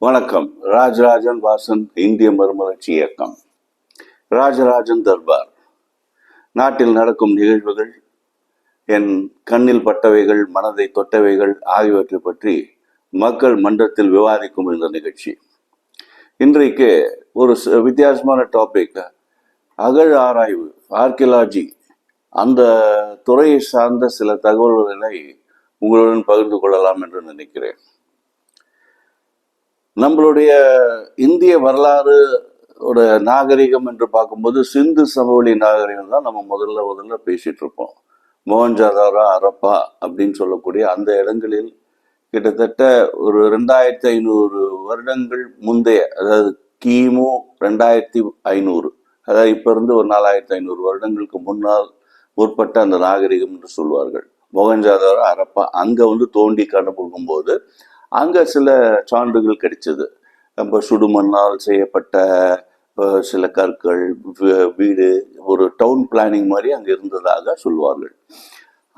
வணக்கம். ராஜராஜன் வாசன் இந்திய மறுமலர்ச்சி இயக்கம். ராஜராஜன் தர்பார். நாட்டில் நடக்கும் நிகழ்வுகள் என் கண்ணில் பட்டவைகள் மனதை தொட்டவைகள் ஆகியவற்றை பற்றி மக்கள் மன்றத்தில் விவாதிக்கும் இந்த நிகழ்ச்சி. இன்றைக்கு ஒரு ச- வித்தியாசமான டாபிக் அகழ் ஆராய்வு ஆர்கியலாஜி அந்த துறையை சார்ந்த சில தகவல்களை உங்களுடன் பகிர்ந்து கொள்ளலாம் என்று நினைக்கிறேன். நம்மளுடைய இந்திய வரலாறு ஒரு நாகரிகம் என்று பார்க்கும்போது சிந்து சமவெளி நாகரிகம் தான் நம்ம முதல்ல முதல்ல பேசிட்டு இருப்போம். மோகன்ஜாதாரா அரப்பா அப்படின்னு சொல்லக்கூடிய அந்த இடங்களில் கிட்டத்தட்ட ஒரு ரெண்டாயிரத்தி ஐநூறு வருடங்கள் முந்தைய அதாவது கிமு ரெண்டாயிரத்தி ஐநூறு அதாவது இப்போ இருந்து ஒரு நாலாயிரத்தி ஐநூறு வருடங்களுக்கு முன்னால் முற்பட்ட அந்த நாகரிகம் என்று சொல்வார்கள். மோகன்ஜாதாரா அரப்பா அங்கே வந்து தோண்டி கண்டுபிடிக்கும் போது அங்கே சில சான்றுகள் கிடைச்சது. நம்ம சுடுமண்ணால் செய்யப்பட்ட சில கற்கள் வீடு ஒரு டவுன் பிளானிங் மாதிரி அங்கே இருந்ததாக சொல்வார்கள்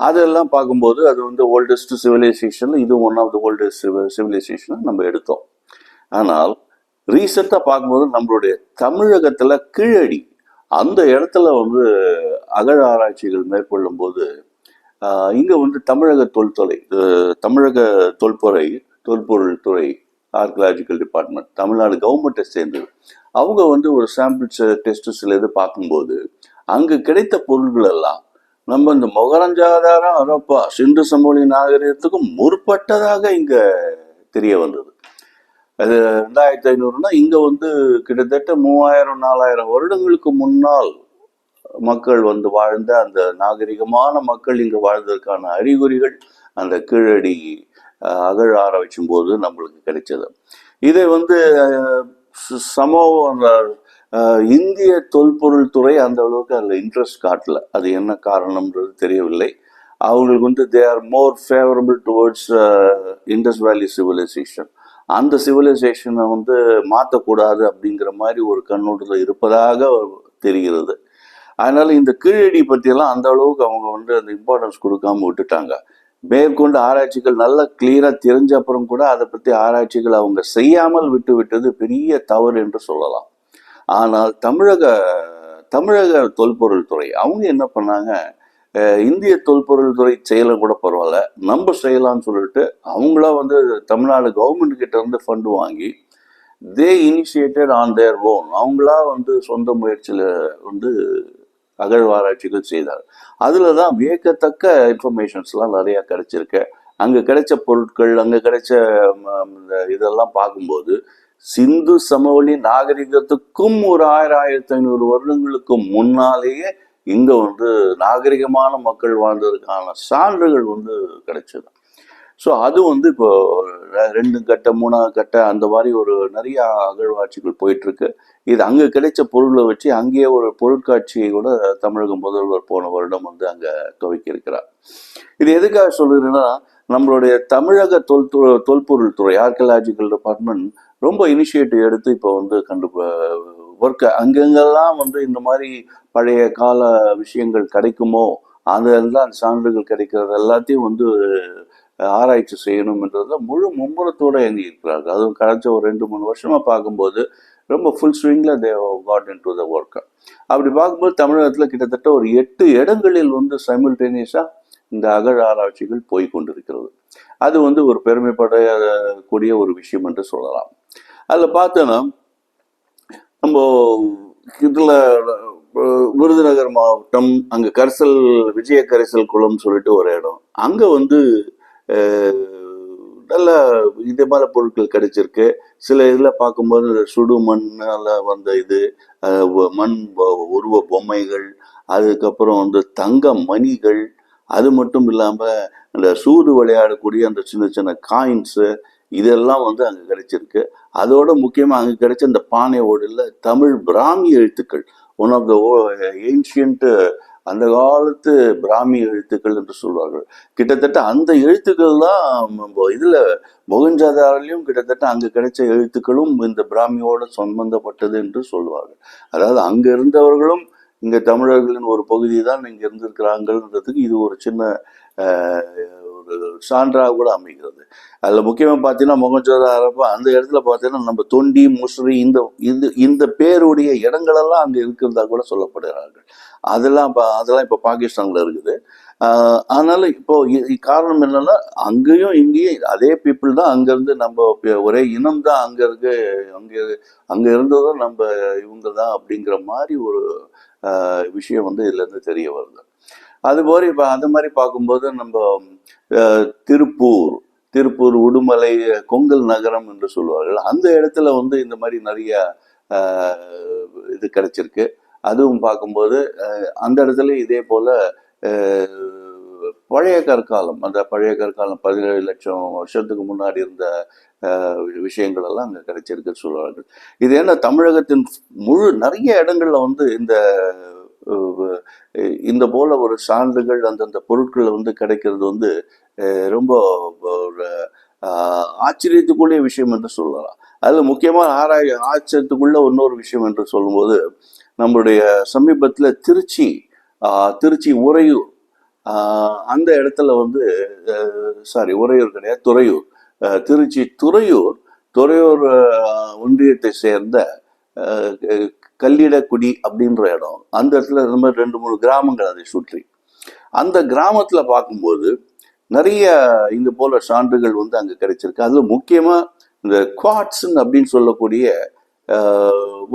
அதெல்லாம் பார்க்கும்போது அது வந்து ஓல்டஸ்ட் சிவிலைசேஷன் இது one of the oldest civilisation நம்ம எடுத்தோம். ஆனால் ரீசெண்டாக பார்க்கும்போது நம்மளுடைய தமிழகத்தில் கீழடி அந்த இடத்துல வந்து அகழ ஆராய்ச்சிகள் மேற்கொள்ளும் போது இங்கே வந்து தமிழக தொல்துறை தமிழக தொல்பொறை தொல்பொருள் துறை ஆர்கியலாஜிக்கல் டிபார்ட்மெண்ட் தமிழ்நாடு கவர்மெண்ட்டை சேர்ந்தது. அவங்க வந்து ஒரு சாம்பிள்ஸ் டெஸ்ட் சில இது பார்க்கும்போது அங்கு கிடைத்த பொருள்கள் எல்லாம் நம்ம இந்த மொகரஞ்சாதாரம் அரப்பா சிந்து சமோலி நாகரிகத்துக்கும் முற்பட்டதாக இங்க தெரிய வந்தது. அது ரெண்டாயிரத்தி ஐநூறுனா இங்க வந்து கிட்டத்தட்ட மூவாயிரம் நாலாயிரம் வருடங்களுக்கு முன்னால் மக்கள் வந்து வாழ்ந்த அந்த நாகரிகமான மக்கள் இங்கு வாழ்ந்ததற்கான அறிகுறிகள் அந்த கீழடி அகழ ஆராய்ச்சும் போது நம்மளுக்கு கிடைச்சது. இதை வந்து அஹ், ச- இந்திய தொல்பொருள் துறை அந்த அளவுக்கு அதில் இன்ட்ரெஸ்ட் காட்டல. அது என்ன காரணம்ன்றது தெரியவில்லை. அவங்களுக்கு வந்து they are more favourable towards Indus valley civilisation அந்த சிவிலைசேஷனை வந்து மாற்றக்கூடாது அப்படிங்கிற மாதிரி ஒரு கண்ணோட்டத்தில் இருப்பதாக தெரிகிறது. அதனால் இந்த கீழடி பற்றியெல்லாம் அந்த அளவுக்கு அவங்க வந்து அந்த இம்பார்ட்டன்ஸ் கொடுக்காம விட்டுட்டாங்க. மேற்கொண்டு ஆராய்ச்சிகள் நல்லா கிளியராக தெரிஞ்ச அப்புறம் கூட அதை பற்றி ஆராய்ச்சிகள் அவங்க செய்யாமல் விட்டு விட்டது பெரிய தவறு என்று சொல்லலாம். ஆனால் தமிழக தமிழக தொல்பொருள் துறை அவங்க என்ன பண்ணாங்க? இந்திய தொல்பொருள் துறை செய்யலாம் கூட பரவாயில்ல நம்ம செய்யலாம்னு சொல்லிட்டு அவங்களா வந்து தமிழ்நாடு கவர்மெண்ட் கிட்ட இருந்து ஃபண்டு வாங்கி they initiated on their own அவங்களா வந்து சொந்த முயற்சியில் வந்து அகழ்வாராய்ச்சிகள் செய்தார். அதில் தான் வியக்கத்தக்க இன்ஃபர்மேஷன்ஸ்லாம் நிறையா கிடைச்சிருக்கு. அங்கே கிடைச்ச பொருட்கள் அங்கே கிடைச்ச இந்த இதெல்லாம் பார்க்கும்போது சிந்து சமவெளி நாகரிகத்துக்கும் ஒரு ஆயிரம் ஆயிரத்தி ஐநூறு வருடங்களுக்கு முன்னாலேயே இங்கே வந்து நாகரிகமான மக்கள் வாழ்ந்ததற்கான சான்றுகள் வந்து கிடைச்சது. ஸோ அது வந்து இப்போ ரெண்டு கட்ட மூணாவது கட்ட அந்த மாதிரி ஒரு நிறைய அகழ்வாட்சிகள் போயிட்டு இருக்கு இது அங்கே கிடைச்ச பொருளை வச்சு அங்கேயே ஒரு பொருட்காட்சியை கூட தமிழக முதல்வர் போன வருடம் வந்து அங்கே துவக்கி இருக்கிறார் இது எதுக்காக சொல்லுறேன்னா நம்மளுடைய தமிழக தொல் தொல்பொருள் துறை ஆர்கியலாஜிக்கல் டிபார்ட்மெண்ட் ரொம்ப இனிஷியேட்டிவ் எடுத்து இப்போ வந்து கண்டு ஒர்க்கை அங்கங்கெல்லாம் வந்து இந்த மாதிரி பழைய கால விஷயங்கள் கிடைக்குமோ அதெல்லாம் சான்றுகள் கிடைக்கிறது எல்லாத்தையும் வந்து ஆராய்ச்சி செய்யணும்ன்றதுல முழு மும்முரத்தோட இயங்கி இருக்கிறார்கள். அதுவும் கடைச்ச ஒரு ரெண்டு மூணு வருஷமாக பார்க்கும்போது ரொம்ப full ஸ்விங்கில் they got in to the work அப்படி பார்க்கும்போது தமிழகத்தில் கிட்டத்தட்ட ஒரு எட்டு இடங்களில் வந்து சைமில்டேனியஸாக இந்த அகழ் ஆராய்ச்சிகள் போய் கொண்டிருக்கிறது. அது வந்து ஒரு பெருமைப்படக்கூடிய ஒரு விஷயம் என்று சொல்லலாம். அதில் பார்த்தோன்னா நம்ம இதில் விருதுநகர் மாவட்டம் அங்கே கரிசல் விஜய கரிசல் குளம் சொல்லிட்டு ஒரு இடம். அங்கே வந்து நல்ல இதே மாதிரி பொருட்கள் கிடைச்சிருக்கு. சில இதில் பார்க்கும்போது சுடு மண்ணால் வந்த இது மண் உருவ பொம்மைகள் அதுக்கப்புறம் வந்து தங்க மணிகள் அது மட்டும் இல்லாமல் அந்த சூது விளையாடக்கூடிய அந்த சின்ன சின்ன காயின்ஸு இதெல்லாம் வந்து அங்கே கிடைச்சிருக்கு. அதோட முக்கியமாக அங்கே கிடைச்ச இந்த பானை ஓடில் தமிழ் பிராமி எழுத்துக்கள். ஒன் ஆஃப் த ஏன்ஷியன்ட்டு அந்த காலத்து பிராமி எழுத்துக்கள் என்று சொல்வார்கள். கிட்டத்தட்ட அந்த எழுத்துக்கள் தான் இதில் இதுல மொகஞ்சாதாரிலையும் கிட்டத்தட்ட அங்கே கிடைச்ச எழுத்துக்களும் இந்த பிராமியோட சம்பந்தப்பட்டது என்று சொல்வார்கள். அதாவது அங்கே இருந்தவர்களும் இங்கே தமிழர்களின் ஒரு பகுதி தான் இங்கே இருந்திருக்கிறாங்கன்றதுக்கு இது ஒரு சின்ன ஒரு சான்றாக கூட அமைகிறது. அதில் முக்கியமாக பார்த்தீங்கன்னா முகஞ்சோதாரப்ப அந்த இடத்துல பார்த்தீங்கன்னா நம்ம தொண்டி முசிறி இந்த இந்த இந்த பேருடைய இடங்களெல்லாம் அங்கே இருக்கிறதா கூட சொல்லப்படுகிறார்கள். அதெல்லாம் இப்போ அதெல்லாம் இப்போ பாகிஸ்தானில் இருக்குது. அதனால இப்போ இ- காரணம் என்னன்னா அங்கேயும் இங்கேயும் அதே பீப்புள் தான் அங்கேருந்து நம்ம ஒரே இனம் தான் அங்கே இருக்கு அங்கே அங்கே இருந்ததும் நம்ம இவங்க தான் அப்படிங்கிற மாதிரி ஒரு விஷயம் வந்து இதுலேருந்து தெரிய வருது. அதுபோல் இப்போ அது மாதிரி பார்க்கும்போது நம்ம திருப்பூர் திருப்பூர் உடுமலை கொங்கல் நகரம் என்று சொல்லுவார்கள் அந்த இடத்துல வந்து இந்த மாதிரி நிறைய இது கிடைச்சிருக்கு. அதுவும் பார்க்கும்போது அந்த இடத்துல இதே போல பழைய கற்காலம் அந்த பழைய கற்காலம் பதினேழு லட்சம் வருஷத்துக்கு முன்னாடி இருந்த விஷயங்கள் எல்லாம் அங்கே கிடைச்சிருக்கு சொல்லுவார்கள். இது என்ன தமிழகத்தின் முழு நிறைய இடங்கள்ல வந்து இந்த இந்த போல ஒரு சான்றுகள் அந்தந்த பொருட்கள் வந்து கிடைக்கிறது வந்து ரொம்ப ஒரு ஆச்சரியத்துக்குள்ளே விஷயம் என்று சொல்லலாம். அதில் முக்கியமாக ஆராய் ஆச்சரியத்துக்குள்ள இன்னொரு விஷயம் என்று சொல்லும்போது நம்மளுடைய சமீபத்தில் திருச்சி திருச்சி உறையூர் அந்த இடத்துல வந்து சாரி உறையூர் கிடையாது துறையூர் திருச்சி துறையூர் துறையூர் ஒன்றியத்தை சேர்ந்த கல்லிடக்குடி அப்படின்ற இடம். அந்த இடத்துல ரொம்ப ரெண்டு மூணு கிராமங்கள் அதை சுற்றி. அந்த கிராமத்தில் பார்க்கும்போது நிறைய இந்த போல சான்றுகள் வந்து அங்கே கிடைச்சிருக்கு. அதில் முக்கியமாக இந்த குவாட்ஸன் அப்படின்னு சொல்லக்கூடிய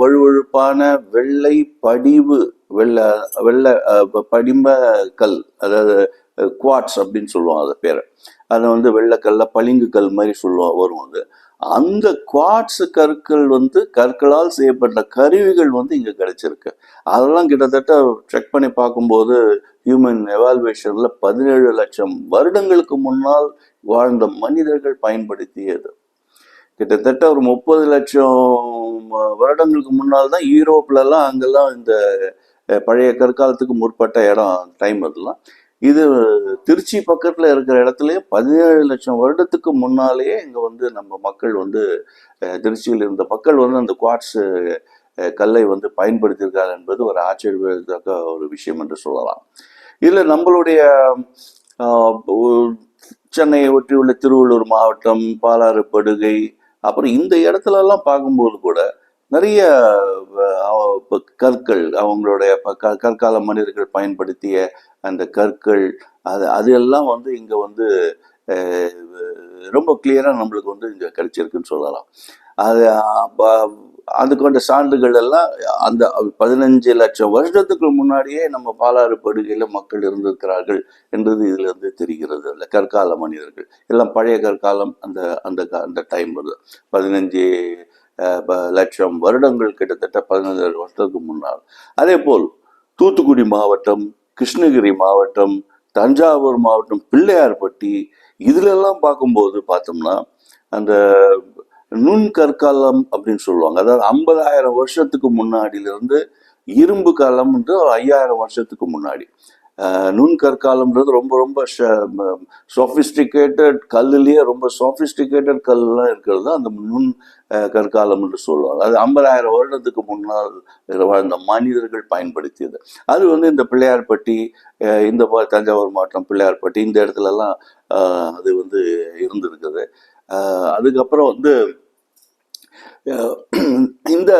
வழுவழுப்பான வெள்ளை படிவு வெள்ளை வெள்ளை படிம்ப கல் அதாவது குவாட்ஸ் அப்படின்னு சொல்லுவோம் அதை பேர். அதை வந்து வெள்ளக்கல்ல பளிங்கு கல் மாதிரி சொல்லுவோம் வரும் அது. அந்த குவாட்ஸ் கற்கள் வந்து கற்களால் செய்யப்பட்ட கருவிகள் வந்து இங்கே கிடைச்சிருக்கு. அதெல்லாம் கிட்டத்தட்ட செக் பண்ணி பார்க்கும்போது ஹியூமன் எவால்வேஷனில் பதினேழு லட்சம் வருடங்களுக்கு முன்னால் வாழ்ந்த மனிதர்கள் பயன்படுத்தியது. கிட்டத்தட்ட ஒரு முப்பது லட்சம் வருடங்களுக்கு முன்னால் தான் யூரோப்லலாம் அங்கெல்லாம் இந்த பழைய கற்காலத்துக்கு முற்பட்ட இடம் டைம் அதெல்லாம். இது திருச்சி பக்கத்தில் இருக்கிற இடத்துலயே பதினேழு லட்சம் வருடத்துக்கு முன்னாலேயே இங்கே வந்து நம்ம மக்கள் வந்து திருச்சியில் இருந்த மக்கள் வந்து அந்த குவாட்ஸ் கல்லை வந்து பயன்படுத்தியிருக்காங்க என்பது ஒரு ஆச்சரியத்தக்க ஒரு விஷயம் என்று சொல்லலாம். இதில் நம்மளுடைய சென்னையை ஒட்டியுள்ள திருவள்ளூர் மாவட்டம் பாலாறு படுகை அப்புறம் இந்த இடத்துல எல்லாம் பார்க்கும்போது கூட நிறைய கற்கள் அவங்களுடைய ப- க- கற்கால மனிதர்கள் பயன்படுத்திய அந்த கற்கள் அது அது எல்லாம் வந்து இங்கே வந்து ரொம்ப கிளியராக நம்மளுக்கு வந்து இங்கே கிடைச்சிருக்குன்னு சொல்லலாம். அது அதுக்கொண்ட கொண்ட சான்றுகள் எல்லாம் அந்த பதினஞ்சு லட்சம் வருஷத்துக்கு முன்னாடியே நம்ம பாலாறு படுகையில் மக்கள் இருந்திருக்கிறார்கள் என்றது இதிலிருந்து தெரிகிறது. இல்லை கற்கால மனிதர்கள். எல்லாம் பழைய கற்காலம் அந்த அந்த அந்த டைம் வருது. பதினஞ்சு ப- லட்சம் வருடங்கள் கிட்டத்தட்ட பதினஞ்சு வருஷத்துக்கு முன்னால். அதே போல் தூத்துக்குடி மாவட்டம் கிருஷ்ணகிரி மாவட்டம் தஞ்சாவூர் மாவட்டம் பிள்ளையார்பட்டி இதுலெல்லாம் பார்க்கும்போது பார்த்தோம்னா அந்த நுண் கற்காலம் அப்படின்னு சொல்லுவாங்க. அதாவது ஐம்பதாயிரம் வருஷத்துக்கு முன்னாடியிலிருந்து இரும்பு காலம்ன்றது ஒரு ஐயாயிரம் வருஷத்துக்கு முன்னாடி. நுண் கற்காலம்ன்றது ரொம்ப ரொம்ப சொஃபிஸ்டிகேட்டட் கல்லுலேயே ரொம்ப சொஃபிஸ்டிகேட்டட் கல்லாம் இருக்கிறது தான் அந்த நுண் கற்காலம் என்று சொல்லுவாங்க. அது ஐம்பதாயிரம் வருடத்துக்கு முன்னால் வாழ்ந்த மனிதர்கள் பயன்படுத்தியது. அது வந்து இந்த பிள்ளையார்பட்டி இந்த தஞ்சாவூர் மாவட்டம் பிள்ளையார்பட்டி இந்த இடத்துலலாம் அது வந்து இருந்திருக்குது. அதுக்கப்புறம் வந்து இந்த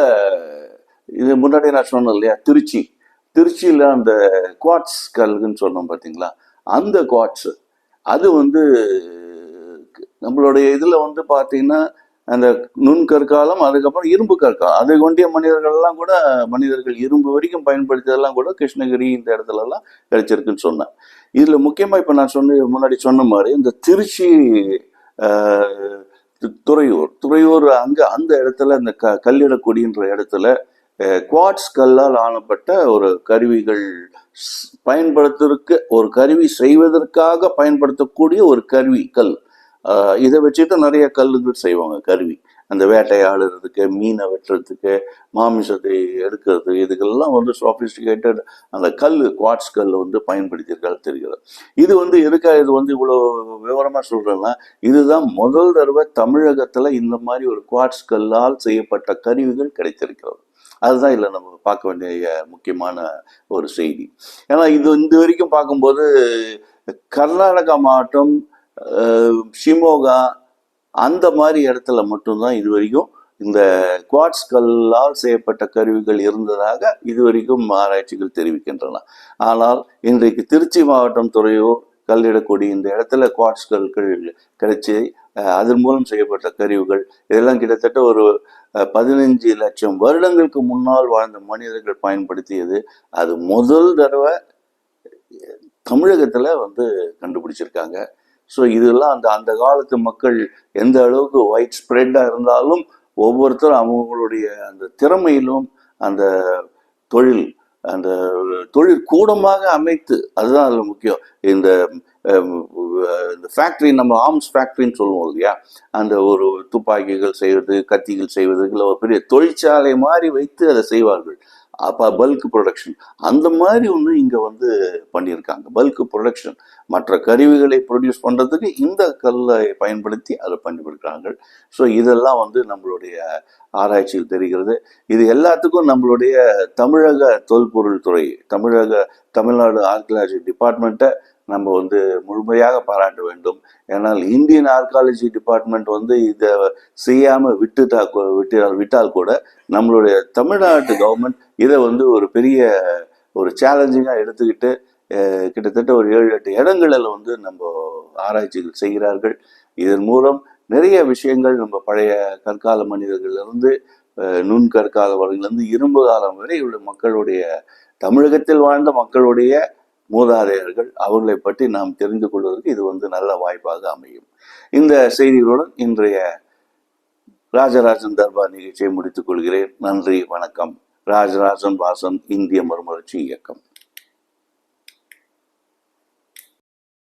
இது முன்னாடி நான் சொன்னேன் இல்லையா திருச்சி. திருச்சியில் அந்த குவாட்ஸ் கல்குன்னு சொன்னோம் பார்த்தீங்களா அந்த குவாட்ஸ். அது வந்து நம்மளுடைய இதில் வந்து பார்த்தீங்கன்னா அந்த நுண் கற்காலம் அதுக்கப்புறம் இரும்பு கற்காலம். அதை கொண்டிய மனிதர்கள்லாம் கூட மனிதர்கள் இரும்பு வரைக்கும் பயன்படுத்தியதெல்லாம் கூட கிருஷ்ணகிரி இந்த இடத்துலலாம் கிடைச்சிருக்குன்னு சொன்னேன். இதில் முக்கியமாக இப்போ நான் சொன்ன முன்னாடி சொன்ன மாதிரி இந்த திருச்சி துறையூர். துறையூர் அங்கே அந்த இடத்துல இந்த க கல்லிடக்குடின்ற இடத்துல குவாட்ஸ் கல்லால் ஆனப்பட்ட ஒரு கருவிகள் பயன்படுத்துறதுக்கு ஒரு கருவி செய்வதற்காக பயன்படுத்தக்கூடிய ஒரு கருவி கல். இதை வச்சுட்டு நிறைய கல்லுகள் செய்வாங்க கருவி. அந்த வேட்டையாடுறதுக்கு மீனை வெட்டுறதுக்கு மாமிசத்தை எடுக்கிறது இதுக்கெல்லாம் வந்து சாஃபிஸ்டிகேட்டட் அந்த கல் குவாட்ஸ் கல் வந்து பயன்படுத்தியிருக்காரு தெரிகிறது. இது வந்து எதுக்கா இது வந்து இவ்வளோ விவரமாக சொல்கிறேன்னா இதுதான் முதல் தடவை தமிழகத்தில் இந்த மாதிரி ஒரு குவாட்ஸ் கல்லால் செய்யப்பட்ட கருவிகள் கிடைத்திருக்கிறது. அதுதான் இதில் நம்ம பார்க்க வேண்டிய முக்கியமான ஒரு செய்தி. ஏன்னா இது இந்த வரைக்கும் பார்க்கும்போது கர்நாடகா மாவட்டம் ஷிமோகா அந்த மாதிரி இடத்துல மட்டும்தான் இது வரைக்கும் இந்த குவாட்ஸ் கல்லால் செய்யப்பட்ட கருவிகள் இருந்ததாக இதுவரைக்கும் ஆராய்ச்சிகள் தெரிவிக்கின்றன. ஆனால் இன்றைக்கு திருச்சி மாவட்டம் துறையூர் கல்லிடக்கூடிய இந்த இடத்துல குவாட்ஸ் கற்கள் கிடைச்சி அதன் மூலம் செய்யப்பட்ட கருவிகள் இதெல்லாம் கிட்டத்தட்ட ஒரு பதினஞ்சு லட்சம் வருடங்களுக்கு முன்னால் வாழ்ந்த மனிதர்கள் பயன்படுத்தியது. அது முதல் தடவை தமிழகத்தில் வந்து கண்டுபிடிச்சிருக்காங்க. ஸோ இதெல்லாம் அந்த அந்த காலத்து மக்கள் எந்த அளவுக்கு ஒயிட் ஸ்ப்ரெட்டாக இருந்தாலும் ஒவ்வொருத்தரும் அவங்களுடைய அந்த திறமையிலும் அந்த தொழில் அந்த தொழில் கூடமாக அமைத்து அதுதான் அதில் முக்கியம். இந்த இந்த ஃபேக்ட்ரி நம்ம ஆர்ம்ஸ் ஃபேக்ட்ரின்னு சொல்லுவோம் இல்லையா? அந்த ஒரு துப்பாக்கிகள் செய்வது கத்திகள் செய்வது இல்லை ஒரு பெரிய தொழிற்சாலை மாதிரி வைத்து அதை செய்வார்கள். அப்போ பல்க் ப்ரொடக்ஷன் அந்த மாதிரி ஒன்று இங்கே வந்து பண்ணியிருக்காங்க. பல்க் ப்ரொடக்ஷன் மற்ற கருவிகளை ப்ரொடியூஸ் பண்ணுறதுக்கு இந்த கல்லை பயன்படுத்தி அதை பண்ணிவிடுறாங்க ஸோ இதெல்லாம் வந்து நம்மளுடைய ஆராய்ச்சியில் தெரிகிறது. இது எல்லாத்துக்கும் நம்மளுடைய தமிழக தொல்பொருள் துறை தமிழக தமிழ்நாடு ஆர்கியாலஜி டிபார்ட்மெண்ட்டை நம்ம வந்து முழுமையாக பாராட்ட வேண்டும். ஏன்னால் இந்தியன் ஆர்காலஜி டிபார்ட்மெண்ட் வந்து இதை செய்யாமல் விட்டுட்டா விட்டால் விட்டு விட்டால் கூட நம்மளுடைய தமிழ்நாட்டு கவர்மெண்ட் இதை வந்து ஒரு பெரிய ஒரு சேலஞ்சிங்காக எடுத்துக்கிட்டு கிட்டத்தட்ட ஒரு ஏழு எட்டு இடங்களில் வந்து நம்ம ஆராய்ச்சிகள் செய்கிறார்கள். இதன் மூலம் நிறைய விஷயங்கள் நம்ம பழைய கற்கால மனிதர்களிலிருந்து நுண்கற்கால நுண் கற்கால வரையிலிருந்து இரும்பு காலம் வரை உள்ள மக்களுடைய தமிழகத்தில் வாழ்ந்த மக்களுடைய மூதாதையர்கள் அவர்களை பற்றி நாம் தெரிந்து கொள்வதற்கு இது வந்து நல்ல வாய்ப்பாக அமையும். இந்த செய்திகளுடன் இன்றைய ராஜராஜன் தர்பார் நிகழ்ச்சியை முடித்துக் கொள்கிறேன். நன்றி வணக்கம். ராஜராஜன் வாசன் இந்திய மறுமலர்ச்சி இயக்கம்.